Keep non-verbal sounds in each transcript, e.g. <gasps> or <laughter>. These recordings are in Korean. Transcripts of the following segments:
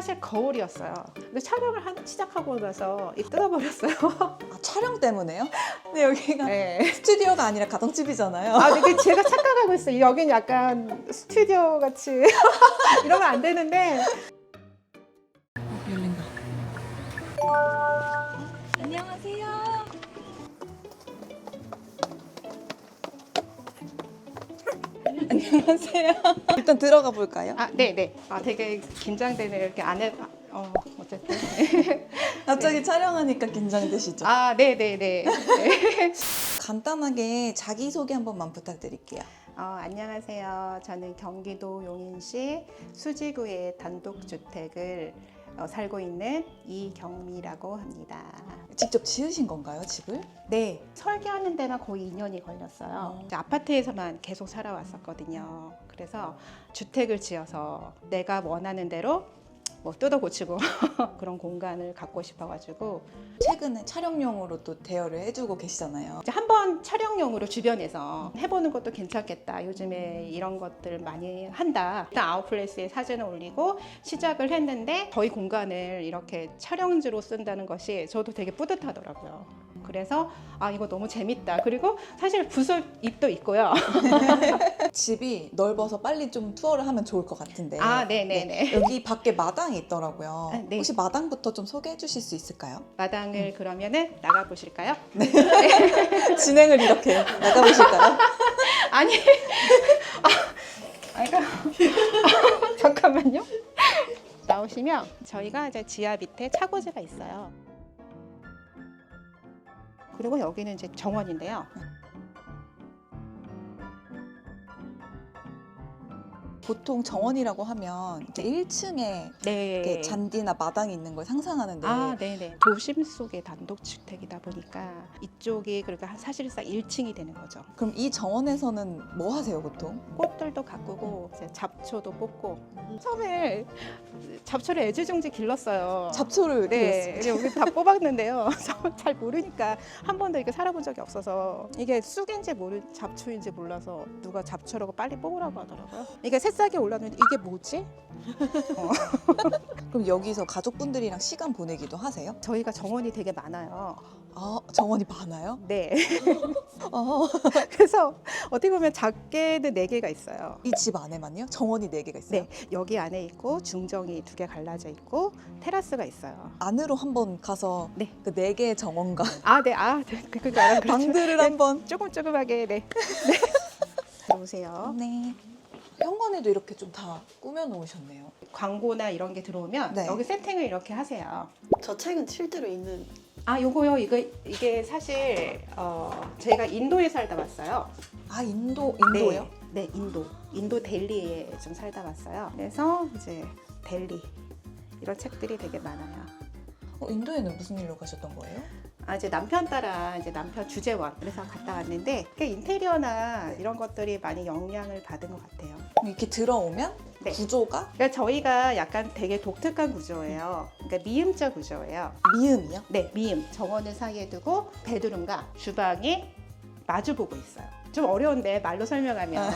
사실 거울이었어요. 근데 촬영을 한- 시작하고 나서 이 뜯어버렸어요. 아, 촬영 때문에요? 근데 여기가 네. 스튜디오가 아니라 가정집이잖아요. 아, 근데 <laughs> 제가 착각하고 있어요. 여긴 약간 스튜디오 같이 <laughs> 이러면 안 되는데 안녕하세요. <laughs> 일단 들어가 볼까요? 아, 네, 네. 아, 되게 긴장되네요. 이렇게 안에 어, 어쨌든. <laughs> 갑자기 촬영하니까 긴장되시죠? 아, 네, 네, 네. 네. <laughs> 간단하게 자기소개 한 번만 부탁드릴게요. 어, 안녕하세요. 저는 경기도 용인시 수지구의 단독주택을 어, 살고 있는 이경미라고 합니다. 직접 지으신 건가요, 집을? 네, 설계하는 데만 거의 2년이 걸렸어요. 어. 이제 아파트에서만 계속 살아왔었거든요. 그래서 주택을 지어서 내가 원하는 대로 뭐 뜯어 고치고 <laughs> 그런 공간을 갖고 싶어가지고 최근에 촬영용으로 또 대여를 해주고 계시잖아요. 이제 한번 촬영용으로 주변에서 해보는 것도 괜찮겠다. 요즘에 이런 것들 많이 한다. 일단 아웃플레이스에 사진을 올리고 시작을 했는데 저희 공간을 이렇게 촬영지로 쓴다는 것이 저도 되게 뿌듯하더라고요. 그래서 아 이거 너무 재밌다. 그리고 사실 구슬 입도 있고요. <laughs> 집이 넓어서 빨리 좀 투어를 하면 좋을 것 같은데. 아 네네 네. 여기 밖에 마당이 있더라고요. 아, 네. 혹시 마당부터 좀 소개해 주실 수 있을까요? 마당을 그러면은 나가 보실까요? <laughs> <laughs> 진행을 이렇게 나가 보실까요? 아니. 아, 아이가 잠깐만요. 나오시면 저희가 이제 지하 밑에 차고지가 있어요. 그리고 여기는 이제 정원인데요. 보통 정원이라고 하면 이제 1층에 네. 잔디나 마당이 있는 걸 상상하는데 아, 네네. 도심 속의 단독주택이다 보니까 이쪽이 그러니까 사실상 1층이 되는 거죠. 그럼 이 정원에서는 뭐 하세요 보통? 꽃들도 가꾸고 이제 잡초도 뽑고 처음에 잡초를 애지중지 길렀어요. 잡초를 네, 여기 다 뽑았는데요. <laughs> 저잘 모르니까 한 번도 이렇게 살아본 적이 없어서 이게 쑥인지 모르 잡초인지 몰라서 누가 잡초라고 빨리 뽑으라고 하더라고요. 이게 새싹 이 올랐는데 이게 뭐지? <laughs> 그럼 여기서 가족분들이랑 시간 보내기도 하세요? 저희가 정원이 되게 많아요. 아 정원이 많아요? 네. <laughs> 어, <laughs> 그래서 어떻게 보면 작게는 네 개가 있어요. 이 집 안에만요? 정원이 4개가 있어요? 네, 여기 안에 있고 중정이 두 개 갈라져 있고 테라스가 있어요. 안으로 한번 가서 네. 그 4개의 정원과 아, 네, 아, 네, 그, 그, 그렇죠. 방들을 네, 한번 조금 조금하게, 네, 네. 들어오세요. 네. 현관에도 이렇게 좀 다 꾸며 놓으셨네요. 광고나 이런 게 들어오면 네. 여기 세팅을 이렇게 하세요. 저 책은 실제로 있는 아, 요거요. 이거 이게 사실 어, 제가 인도에 살다 왔어요. 아 인도 인도요? 네, 네, 인도. 인도 델리에 좀 살다 왔어요. 그래서 이제 델리 이런 책들이 되게 많아요. 어, 인도에는 무슨 일로 가셨던 거예요? 아, 이제 남편 따라 이제 남편 주재원 그래서 갔다 왔는데 그 인테리어나 이런 것들이 많이 영향을 받은 것 같아요. 이렇게 들어오면 네. 구조가 그러니까 저희가 약간 되게 독특한 구조예요. 그러니까 미음자 구조예요. 미음이요? 네, 미음 정원을 사이에 두고 베드룸과 주방이 마주 보고 있어요. 좀 어려운데 말로 설명하면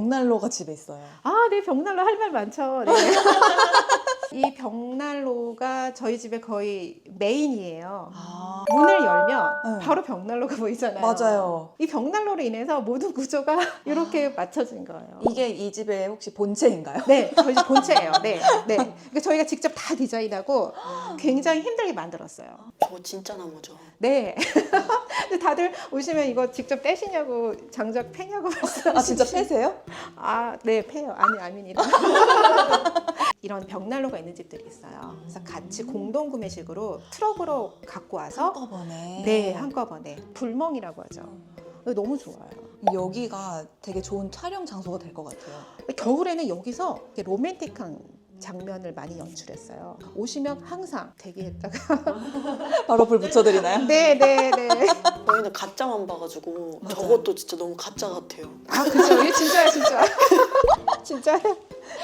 벽난로가 집에 있어요. 아, 네, 벽난로 할 말 많죠. 네. <laughs> 이 벽난로가 저희 집에 거의 메인이에요. 아 문을 열면 네. 바로 벽난로가 보이잖아요. 맞아요. 이 벽난로로 인해서 모든 구조가 <laughs> 이렇게 맞춰진 거예요. 이게 이 집의 혹시 본체인가요? 네, 저희 집 본체예요. 네, <laughs> 네. 그러니까 저희가 직접 다 디자인하고 굉장히 힘들게 만들었어요. 저 진짜 나무죠. 네. <laughs> 근데 다들 오시면 이거 직접 떼시냐고 장작 패냐고 말씀. 아 진짜 패세요? 아, 네, 패요. 아니, 아닙니다. 이런 벽난로가 있는 집들이 있어요. 그래서 같이 공동 구매식으로 트럭으로 갖고 와서 한꺼번에. 네, 한꺼번에 불멍이라고 하죠. 너무 좋아요. 여기가 되게 좋은 촬영 장소가 될 것 같아요. 겨울에는 여기서 이렇게 로맨틱한 장면을 많이 연출했어요. 오시면 항상 대기했다가 <laughs> 바로 불 붙여드리나요? 네, 네, 네. 저희는 가짜만 봐가지고 맞아요. 저것도 진짜 너무 가짜 같아요. 아, 그죠. 이게 진짜야, 진짜. <laughs> 진짜요?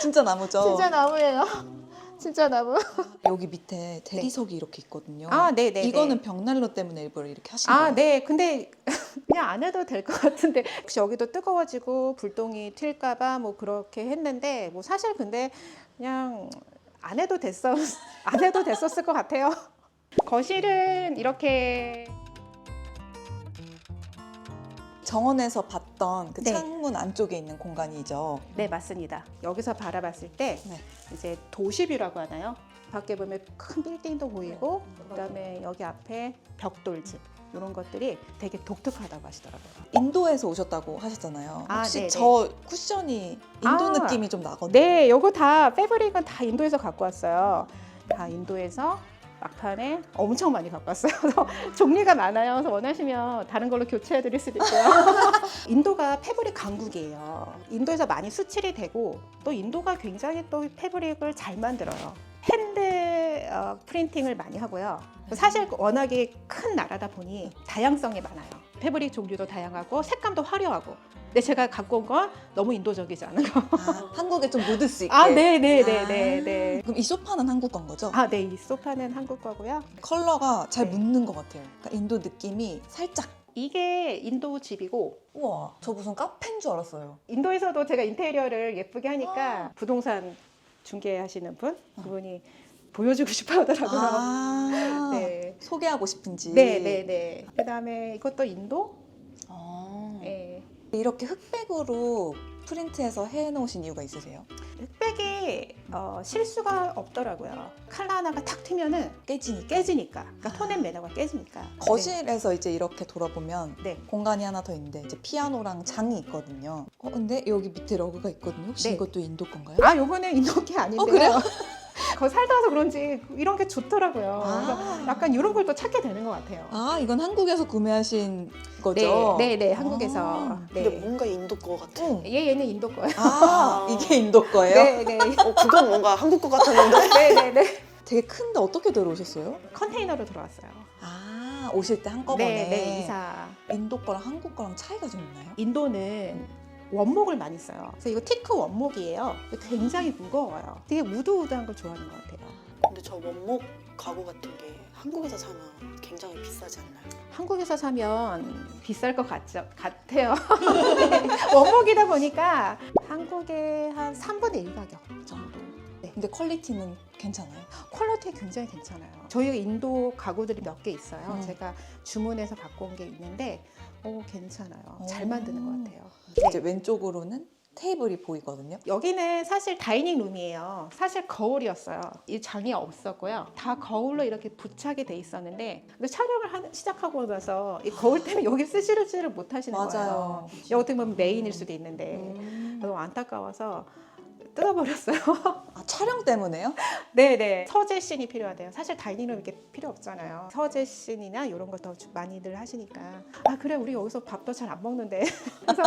진짜 나무죠? 진짜 나무예요. <laughs> 진짜 나무. 여기 밑에 대리석이 이렇게 있거든요. 아, 네, 네. 이거는 네. 벽난로 때문에 일부러 이렇게 하신 아, 거예요? 네. 근데 <laughs> 그냥 안 해도 될 것 같은데 혹시 여기도 뜨거워지고 불똥이 튈까봐 뭐 그렇게 했는데 뭐 사실 근데 그냥 안 해도 됐어 <laughs> 안 해도 됐었을 것 같아요. 거실은 이렇게 정원에서 봤던 그 네. 창문 안쪽에 있는 공간이죠. 네 맞습니다. 여기서 바라봤을 때 네. 이제 도시뷰라고 하나요? 밖에 보면 큰 빌딩도 보이고 그다음에 여기 앞에 벽돌집 이런 것들이 되게 독특하다고 하시더라고요. 인도에서 오셨다고 하셨잖아요. 아, 혹시 네네. 저 쿠션이 인도 아. 느낌이 좀 나거든요. 네, 요거 다 패브릭은 다 인도에서 갖고 왔어요. 다 인도에서 막판에 엄청 많이 왔어요. <laughs> 그래서 종류가 많아요. 그래서 원하시면 다른 걸로 교체해 드릴 수도 있고요. <laughs> 인도가 패브릭 강국이에요. 인도에서 많이 수출이 되고 또 인도가 굉장히 또 패브릭을 잘 만들어요. 핸드 어, 프린팅을 많이 하고요. 사실 워낙에 큰 나라다 보니 다양성이 많아요. 패브릭 종류도 다양하고 색감도 화려하고. 근데 제가 갖고 온 건 너무 인도적이지 않은 거. 아, 한국에 좀 묻을 수 있게. 아, 네, 네, 네, 아. 네, 네. 그럼 이 소파는 한국 건 거죠? 아, 네, 이 소파는 한국 거고요. 컬러가 잘 네. 묻는 것 같아요. 그러니까 인도 느낌이 살짝. 이게 인도 집이고 우와, 저 무슨 카페인 줄 알았어요. 인도에서도 제가 인테리어를 예쁘게 하니까 부동산 중개하시는 분 그분이 보여주고 싶어 하더라고요. 아, <laughs> 네. 소개하고 싶은지. 네, 네, 네. 그다음에 이것도 인도? 아. 네. 이렇게 흑백으로 프린트해서 해놓으신 이유가 있으세요? 흑백이 어, 실수가 없더라고요. 칼라 하나가 탁 튀면은 깨지니까. 깨지니까. 그러니까 톤앤 매너가 깨지니까. 거실에서 이제 이렇게 돌아보면 네. 공간이 하나 더 있는데 이제 피아노랑 장이 있거든요. 어 근데 여기 밑에 러그가 있거든요. 혹시 네. 이것도 인도 건가요? 아, 요거는 인도 게 아닌데요. 어, 그래요? <laughs> 거기 살다 와서 그런지 이런 게 좋더라고요. 아. 그래서 약간 이런 걸 또 찾게 되는 것 같아요. 아 이건 한국에서 구매하신 거죠? 네, 네, 네, 한국에서. 아. 네. 근데 뭔가 인도 거 같아. 응. 얘 얘는 인도 거예요. 아 아. <laughs> 이게 인도 거예요? 네, 네, 어, 그건 뭔가 한국 거 같았는데. <laughs> 네, 네, 네. 되게 큰데 어떻게 들어오셨어요? 컨테이너로 들어왔어요. 아 오실 때 한꺼번에 네, 네, 이사. 인도 거랑 한국 거랑 차이가 좀 있나요? 인도는 원목을 많이 써요. 그래서 이거 티크 원목이에요. 굉장히 무거워요. 되게 우드우드한 걸 좋아하는 것 같아요. 근데 저 원목 가구 같은 게 한국에서 사면 굉장히 비싸지 않나요? 한국에서 사면 비쌀 것 같죠, 같아요. <laughs> 네, 원목이다 보니까 한국의 한 3분의 1 가격. 근데 퀄리티는 괜찮아요? 퀄리티 굉장히 괜찮아요. 저희가 인도 가구들이 몇 개 있어요. 음. 제가 주문해서 갖고 온 게 있는데, 오, 괜찮아요. 잘 오. 만드는 것 같아요. 이제 네. 왼쪽으로는 테이블이 보이거든요. 여기는 사실 다이닝 룸이에요. 사실 거울이었어요. 이 장이 없었고요. 다 거울로 이렇게 부착이 돼 있었는데, 근데 촬영을 하- 시작하고 나서 이 거울 때문에 여기 쓰시지를 못하시는 거예요. 맞아요. 여기 어떻게 보면 메인일 수도 있는데, 음. 너무 안타까워서 뜯어버렸어요. <laughs> 아 촬영 때문에요? 네네. 서재 씬이 필요하대요. 사실 다이닝룸 이렇게 필요 없잖아요. 서재 씬이나 이런 걸더 많이들 하시니까. 아, 그래, 우리 여기서 밥도 잘 안 먹는데. <laughs> 그래서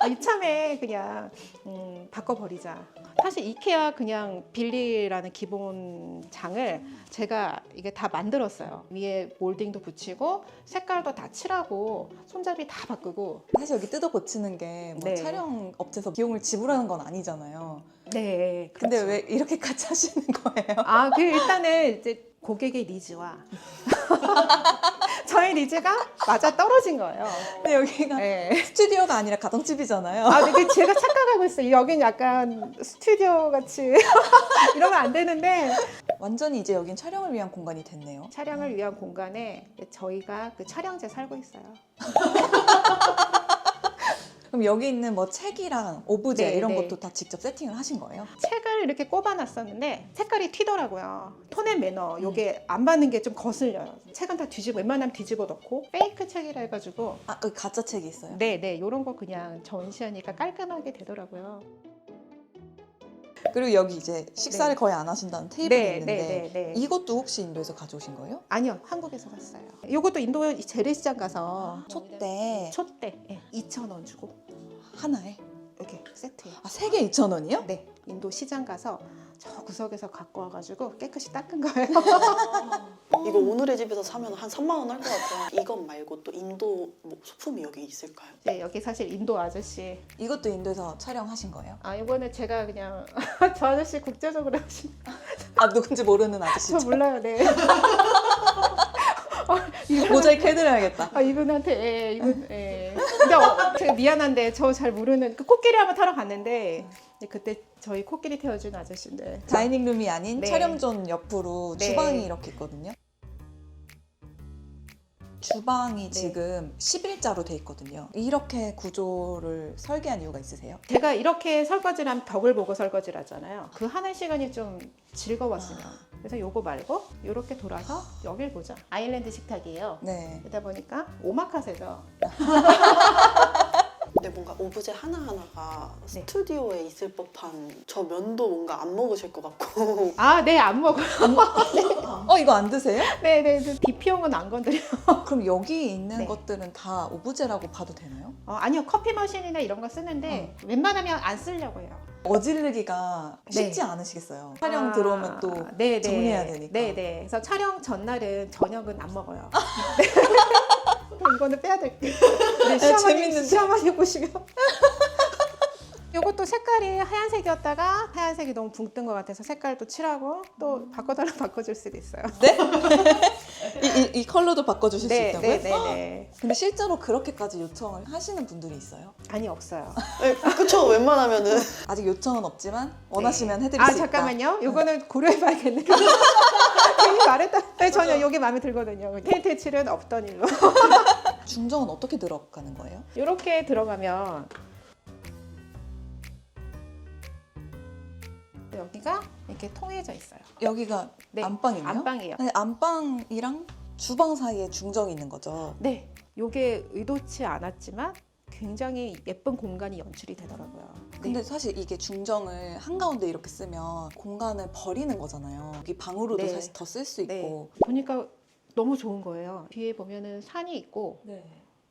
아, 이참에 그냥, 음, 바꿔버리자. 사실 이케아 그냥 빌리라는 기본 장을 제가 이게 다 만들었어요. 위에 몰딩도 붙이고, 색깔도 다 칠하고, 손잡이 다 바꾸고. 사실 여기 뜯어 고치는 게 뭐 네. 촬영 업체에서 비용을 지불하는 건 아니잖아요. 네. 근데 그렇죠. 왜 이렇게까지 하시는 거예요? 아, 그 일단은 이제 고객의 니즈와 <laughs> 저의 니즈가 맞아 떨어진 거예요. 근데 여기가 네. 스튜디오가 아니라 가정집이잖아요. 아, 근데 제가 착각하고 있어요. 여긴 약간 스튜디오 같이 <laughs> 이러면 안 되는데 완전히 이제 여긴 촬영을 위한 공간이 됐네요. 촬영을 위한 공간에 저희가 그 촬영재 살고 있어요. <laughs> 그럼 여기 있는 뭐 책이랑 오브제 네, 이런 네. 것도 다 직접 세팅을 하신 거예요? 책을 이렇게 꼽아놨었는데 색깔이 튀더라고요. 톤앤 매너 요게 안 맞는 게 좀 거슬려요. 책은 다 뒤집어 웬만하면 뒤집어 놓고 페이크 책이라 해가지고 아, 여기 가짜 책이 있어요? 네네 요런 거 그냥 전시하니까 깔끔하게 되더라고요. 그리고 여기 이제 식사를 네. 거의 안 하신다는 테이블이 네, 있는데 네, 네, 네. 이것도 혹시 인도에서 가져오신 거예요? 아니요 한국에서 샀어요. 요것도 인도 재래시장 가서 촛대 촛대 예, 2,000원 주고 하나에? 이렇게 세트예요. 아, 세 개 2,000원이요? 네 인도 시장 가서 저 구석에서 갖고 와가지고 깨끗이 닦은 거예요. 어, <laughs> 이거 오늘의 집에서 사면 한 3만 원 할 것 같아요. 이것 말고 또 인도 뭐 소품이 여기 있을까요? 네, 여기 사실 인도 아저씨. 이것도 인도에서 촬영하신 거예요? 아, 이거는 제가 그냥 <laughs> 저 아저씨 국제적으로 하신. 아 누군지 모르는 저 아저씨죠? 몰라요, 네. <laughs> <laughs> 모자이크 해드려야겠다. 아 이분한테 예, 이분 예. 근데 어, 제가 미안한데 저 잘 모르는 그 코끼리 한번 타러 갔는데 그때 저희 코끼리 태워준 아저씨인데 다이닝룸이 아닌 네. 촬영존 옆으로 네. 주방이 이렇게 있거든요. 주방이 네. 지금 11자로 돼 있거든요. 이렇게 구조를 설계한 이유가 있으세요? 제가 이렇게 설거지를 하면 벽을 보고 설거지를 하잖아요. 그 하는 시간이 좀 즐거웠으면 그래서 요거 말고 이렇게 돌아서 여길 보자. 아일랜드 식탁이에요. 네. 그러다 보니까 오마카세죠. <laughs> 근데 뭔가 오브제 하나하나가 네. 스튜디오에 있을 법한 저 면도 뭔가 안 먹으실 것 같고 <laughs> 아, 네, 안 먹어요. <laughs> 어 이거 안 드세요? 네, 네, 네. 비피용은 안 건드려요. <laughs> 그럼 여기 있는 네. 것들은 다 오브제라고 봐도 되나요? 어, 아니요, 커피 머신이나 이런 거 쓰는데 웬만하면 안 쓰려고 해요. 어지르기가 쉽지 네. 않으시겠어요. 촬영 아, 들어오면 또 네, 네. 정리해야 되니까. 네, 네. 그래서 촬영 전날은 저녁은 안 먹어요. 네. 이거는 빼야 될게요. <laughs> 네, 시어머니, 재밌는데? 시어머니 보시면. <laughs> 이것도 색깔이 하얀색이었다가 하얀색이 너무 붕 뜬 것 같아서 색깔도 칠하고 또 바꿔달라 바꿔줄 수도 있어요. <laughs> 이, 이, 이 컬러도 바꿔주실 수 네, 있다고요? 네, 네, 네. <gasps> 근데 실제로 그렇게까지 요청을 하시는 분들이 있어요? 아니 없어요. 네, 그쵸 웬만하면은 아직 요청은 없지만 원하시면 네. 해드릴 아 수 있다. 잠깐만요. 이거는 고려해봐야겠네요. 괜히 말했다. <laughs> 네, 전혀 여기 마음에 들거든요. 페인트 칠은 없던 일로. <laughs> 중정은 어떻게 들어가는 거예요? 이렇게 들어가면 여기가 이렇게 통해져 있어요. 여기가 네, 안방이에요? 안방이에요. 근데 안방이랑 주방 사이에 중정이 있는 거죠. 네, 이게 의도치 않았지만 굉장히 예쁜 공간이 연출이 되더라고요. 네. 근데 사실 이게 중정을 한가운데 이렇게 쓰면 공간을 버리는 거잖아요. 여기 방으로도 네. 사실 더 쓸수 네. 있고. 보니까 너무 좋은 거예요. 뒤에 보면은 산이 있고 네.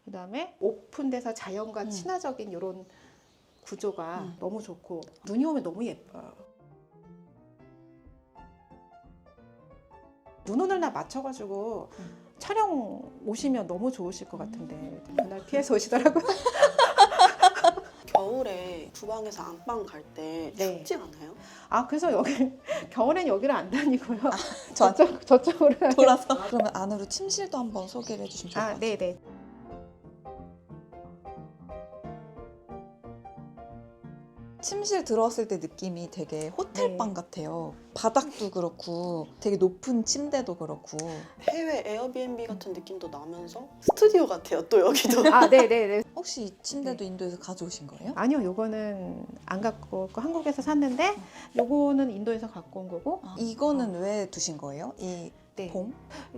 그다음에 오픈돼서 자연과 음. 친화적인 이런 구조가 음. 너무 좋고 눈이 오면 너무 예뻐요. 눈 오는 날 맞춰가지고 음. 촬영 오시면 너무 좋으실 것 같은데 그날 피해서 오시더라고요. <laughs> 겨울에 주방에서 안방 갈 때 네. 춥지 않아요? 아 그래서 여기 <laughs> 겨울엔 여기를 안 다니고요. 저 저쪽 저쪽으로. 돌아서 그러면 안으로 침실도 한번 소개를 해주시면 좋을 것 아 같아요. 네네. 침실 들어왔을 때 느낌이 되게 호텔방 네. 같아요. 바닥도 그렇고 되게 높은 침대도 그렇고 해외 에어비앤비 같은 느낌도 나면서 스튜디오 같아요 또 여기도 아 네네네. <laughs> 혹시 이 침대도 인도에서 가져오신 거예요? 아니요, 요거는 안 갖고 왔고 한국에서 샀는데 요거는 인도에서 갖고 온 거고. 아, 이거는 왜 두신 거예요? 이 네. 봉?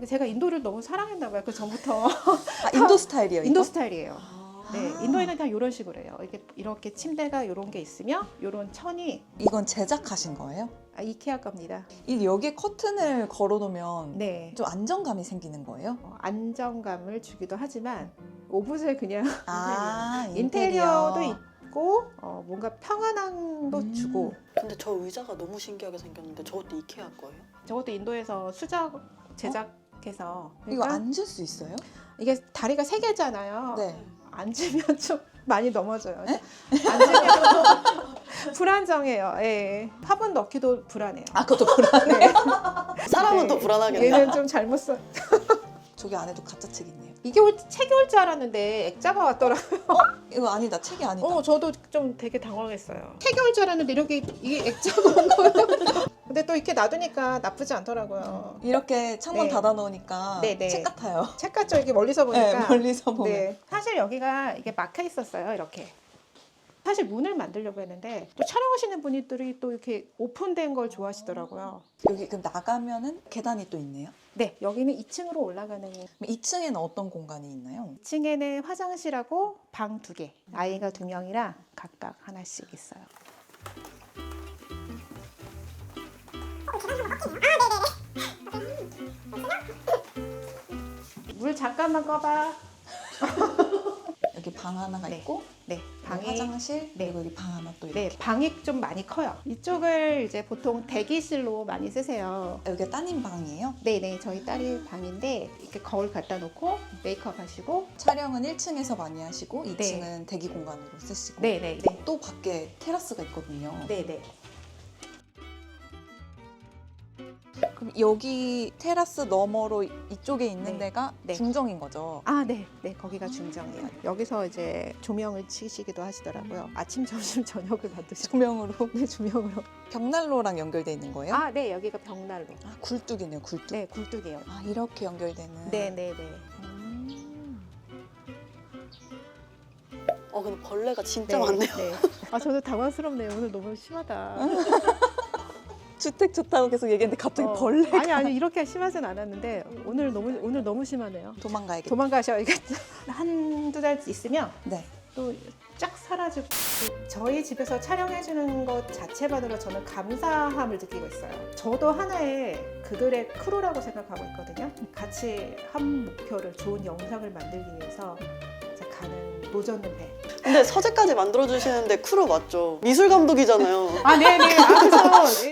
제가 인도를 너무 사랑했나 봐요. 그 전부터 아 인도 스타일이에요? <laughs> 이거? 인도 스타일이에요. 아. 네, 인도에는 그냥 이런 식으로 해요. 이렇게 이렇게 침대가 이런 게 있으며 이런 천이 이건 제작하신 거예요? 아, 이케아 겁니다. 이 여기에 커튼을 걸어놓으면 네. 좀 안정감이 생기는 거예요? 어, 안정감을 주기도 하지만 오브제 그냥 아 인테리어도 있고 어, 뭔가 평안함도 음. 주고 근데 저 의자가 너무 신기하게 생겼는데 저것도 이케아 거예요? 저것도 인도에서 수작 제작해서 이거 그러니까 앉을 수 있어요? 이게 다리가 세 개잖아요. 네. 앉으면 좀 많이 넘어져요. 네? 앉으면 <laughs> 불안정해요. 예. 화분 넣기도 불안해요. 아 그것도 불안. 네. 사람은 네. 더 불안하겠네 얘는 좀 잘못 써. <laughs> 저기 안에도 가짜 책 있네요. 이게 올 책이 올 줄 알았는데 액자가 왔더라고요. 이거 아니다. 책이 아니다. 어, 저도 좀 되게 당황했어요. 책이 올 줄 알았는데 이렇게 이게 액자가 온 거예요. 또 이렇게 놔두니까 나쁘지 않더라고요. 이렇게 창문 네. 닫아 놓으니까 네, 네. 책 같아요. 책 같죠? 이게 멀리서 보니까. 네, 멀리서 보면. 네. 사실 여기가 이게 막혀 있었어요. 이렇게. 사실 문을 만들려고 했는데 또 촬영하시는 분들이 또 이렇게 오픈된 걸 좋아하시더라고요. 여기 그럼 나가면은 계단이 또 있네요. 네, 여기는 2층으로 올라가는 그럼 2층에는 어떤 공간이 있나요? 2층에는 화장실하고 방 두 개, 아이가 두 명이라 각각 하나씩 있어요. 물 잠깐만 꺼봐. 여기 방 하나가 네. 있고 네, 방에 방이 화장실 네. 그리고 여기 방 하나 또 이렇게 네, 방이 좀 많이 커요. 이쪽을 이제 보통 대기실로 많이 쓰세요. 여기가 따님 방이에요. 네네, 저희 딸이 방인데 이렇게 거울 갖다 놓고 메이크업 하시고 촬영은 1층에서 많이 하시고 네. 2층은 대기 공간으로 쓰시고 네네 네. 또 밖에 테라스가 있거든요. 네네. 그럼 여기 테라스 너머로 이쪽에 있는 네. 데가 네. 중정인 거죠. 아, 네, 네, 거기가 중정이에요. 여기서 이제 조명을 치시기도 하시더라고요. 아침, 점심, <laughs> 저녁을 받으시고. 조명으로 <laughs> 네, 조명으로. 벽난로랑 연결돼 있는 거예요? 아, 네, 여기가 벽난로. 아, 굴뚝이네요, 굴뚝. 네, 굴뚝이에요. 아 이렇게 연결되는. 네, 네, 네. 음. 어 근데 벌레가 진짜 네, 많네요. 네. 아, 저도 당황스럽네요. 오늘 너무 심하다. <laughs> 주택 좋다고 계속 얘기했는데 갑자기 어, 벌레 아니, 아니, 이렇게 심하진 않았는데 오늘 너무 오늘 너무 심하네요. 도망가야겠다. 도망가셔야겠죠. <laughs> 한두 달 있으면 네. 또 쫙 사라지고 저희 집에서 촬영해 주는 것 자체만으로 저는 감사함을 느끼고 있어요. 저도 하나의 그들의 크루라고 생각하고 있거든요. 같이 한 목표를 좋은 영상을 만들기 위해서 이제 가는 노젓는 배. 근데 서재까지 만들어 주시는데 크루 맞죠? 미술 감독이잖아요. 아 네네. 아, 그래서